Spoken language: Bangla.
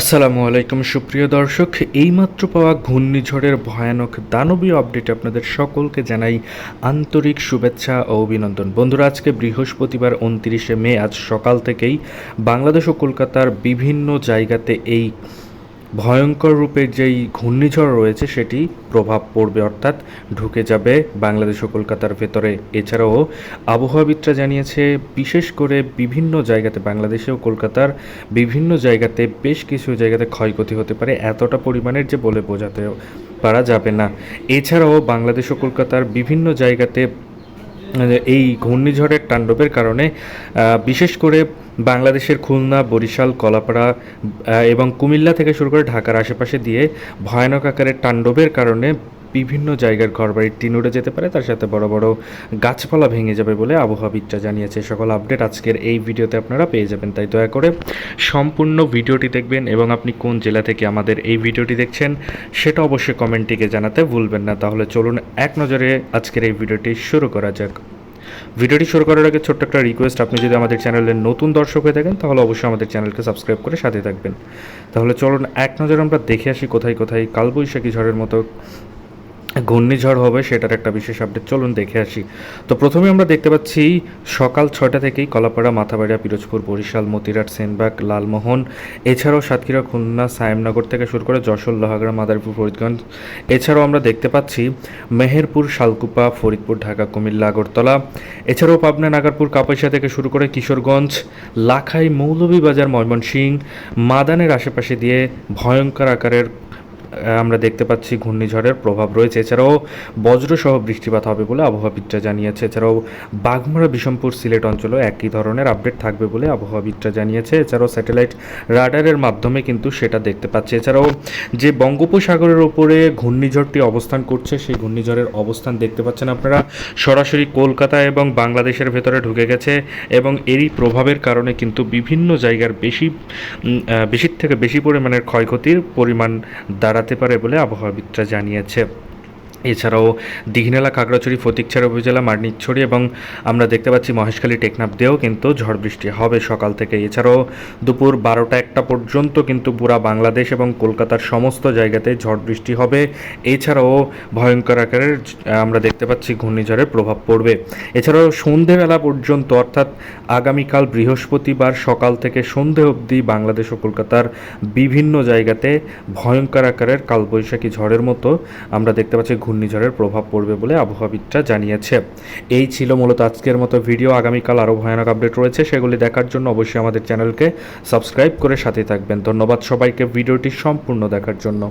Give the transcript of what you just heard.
আসসালামু আলাইকুম, সুপ্রিয় দর্শক। এইমাত্র পাওয়া ঘূর্ণিঝড়ের ভয়ানক দানবীয় আপডেট আপনাদের সকলকে জানাই আন্তরিক শুভেচ্ছা ও অভিনন্দন। বন্ধুরা, আজকে বৃহস্পতিবার উনত্রিশে মে, আজ সকাল থেকেই বাংলাদেশ ও কলকাতার বিভিন্ন জায়গাতে এই ভয়ঙ্কর রূপের যেই ঘূর্ণিঝড় রয়েছে, সেটি প্রভাব পড়বে অর্থাৎ ঢুকে যাবে বাংলাদেশ ও কলকাতার ভেতরে। এছাড়াও আবহাওয়াবিদরা জানিয়েছে, বিশেষ করে বিভিন্ন জায়গাতে, বাংলাদেশে ও কলকাতার বিভিন্ন জায়গাতে বেশ কিছু জায়গাতে ক্ষয়ক্ষতি হতে পারে, এতটা পরিমাণের যে বলে বোঝাতে পারা যাবে না। এছাড়াও বাংলাদেশ ও কলকাতার বিভিন্ন জায়গাতে এই ঘূর্ণিঝড়ের তাণ্ডবের কারণে বিশেষ করে বাংলাদেশের খুলনা, বরিশাল, কলাপাড়া এবং কুমিল্লা থেকে শুরু করে ঢাকার আশেপাশে দিয়ে ভয়ানক আকারের তাণ্ডবের কারণে বিভিন্ন জায়গার ঘরবাড়ির টিন উড়ে যেতে পারে, তার সাথে বড় বড় গাছপালা ভেঙে যাবে বলে আবহাওয়াবিদরা জানিয়েছে। সকল আপডেট আজকের এই ভিডিওতে আপনারা পেয়ে যাবেন, তাই দয়া করে সম্পূর্ণ ভিডিওটি দেখবেন এবং আপনি কোন জেলা থেকে আমাদের এই ভিডিওটি দেখছেন সেটা অবশ্যই কমেন্টটিকে জানাতে ভুলবেন না। তাহলে চলুন এক নজরে আজকের এই ভিডিওটি শুরু করা যাক। ভিডিওটি শুরু করার আগে ছোট্ট একটা রিকোয়েস্ট আপনি যদি আমাদের চ্যানেলের নতুন দর্শক হয়ে থাকেন, তাহলে অবশ্যই আমাদের চ্যানেলকে সাবস্ক্রাইব করে সাথে থাকবেন। তাহলে চলুন এক নজরে আমরা দেখে আসি কোথায় কোথায় কালবৈশাখী ঝড়ের মতো ঘূর্ণিঝড় হবে, সেটার একটা বিশেষ আপডেট চলুন দেখে আসি। তো প্রথমে আমরা দেখতে পাচ্ছি, সকাল ছয়টা থেকেই কলাপাড়া, মাথাবাড়িয়া, পিরোজপুর, বরিশাল মতিরাট সেনবাগ, লালমোহন, এছাড়াও সাতক্ষীরা, খুলনা, সায়েমনগর থেকে শুরু করে যশোর, লোহাগড়া, মাদারীপুর, ফরিদগঞ্জ, এছাড়াও আমরা দেখতে পাচ্ছি, মেহেরপুর, শালকুপা, ফরিদপুর, ঢাকা, কুমিল্লা, আগরতলা, এছাড়াও পাবনা, নাগারপুর, কাপাসিয়া থেকে শুরু করে কিশোরগঞ্জ, লাখাই, মৌলভীবাজার, ময়মনসিংহ, মাদানের আশেপাশে দিয়ে ভয়ঙ্কর আকারের আমরা দেখতে পাচ্ছি ঘূর্ণিঝড়ের প্রভাব রয়েছে। এছাড়াও বজ্রসহ বৃষ্টিপাত হবে বলে আবহাওয়াবিদরা জানিয়েছে। এছাড়াও বাঘমারা বিষমপুর সিলেট অঞ্চলেও একই ধরনের আপডেট থাকবে বলে আবহাওয়াবিদরা জানিয়েছে। এছাড়াও স্যাটেলাইট রাডারের মাধ্যমে কিন্তু সেটা দেখতে পাচ্ছে। এছাড়াও যে বঙ্গোপসাগরের ওপরে ঘূর্ণিঝড়টি অবস্থান করছে, সেই ঘূর্ণিঝড়ের অবস্থান দেখতে পাচ্ছেন আপনারা। সরাসরি কলকাতা এবং বাংলাদেশের ভেতরে ঢুকে গেছে এবং এরই প্রভাবের কারণে কিন্তু বিভিন্ন জায়গার বেশি বেশির থেকে বেশি পরিমাণের ক্ষয়ক্ষতির পরিমাণ দাঁড়াতে পারে বলে আবহাওয়াবিদরা জানিয়েছে। এছাড়াও দীঘিনালা, খাগড়াছড়ি, ফতিকছড়ি উপজেলা, মার্নিকছড়ি এবং আমরা দেখতে পাচ্ছি মহেশখালী টেকনাফ দিয়েও কিন্তু ঝড় বৃষ্টি হবে সকাল থেকে এছাড়াও দুপুর বারোটা একটা পর্যন্ত কিন্তু পুরা বাংলাদেশ এবং কলকাতার সমস্ত জায়গাতে ঝড় বৃষ্টি হবে। এছাড়াও ভয়ঙ্কর আকারের আমরা দেখতে পাচ্ছি ঘূর্ণিঝড়ের প্রভাব পড়বে। এছাড়াও সন্ধেবেলা পর্যন্ত, অর্থাৎ আগামীকাল বৃহস্পতিবার সকাল থেকে সন্ধে অবধি বাংলাদেশ ও কলকাতার বিভিন্ন জায়গাতে ভয়ঙ্কর আকারের কালবৈশাখী ঝড়ের মতো আমরা দেখতে পাচ্ছি ঘূর্ণিঝড়ের প্রভাব পড়বে বলে আবহাওয়াবিদরা জানিয়েছে। এই ছিল মূলত আজকের মতো ভিডিও। আগামীকাল আরও ভয়ানক আপডেট রয়েছে, সেগুলি দেখার জন্য অবশ্যই আমাদের চ্যানেলকে সাবস্ক্রাইব করে সাথে থাকবেন। ধন্যবাদ সবাইকে ভিডিওটি সম্পূর্ণ দেখার জন্য।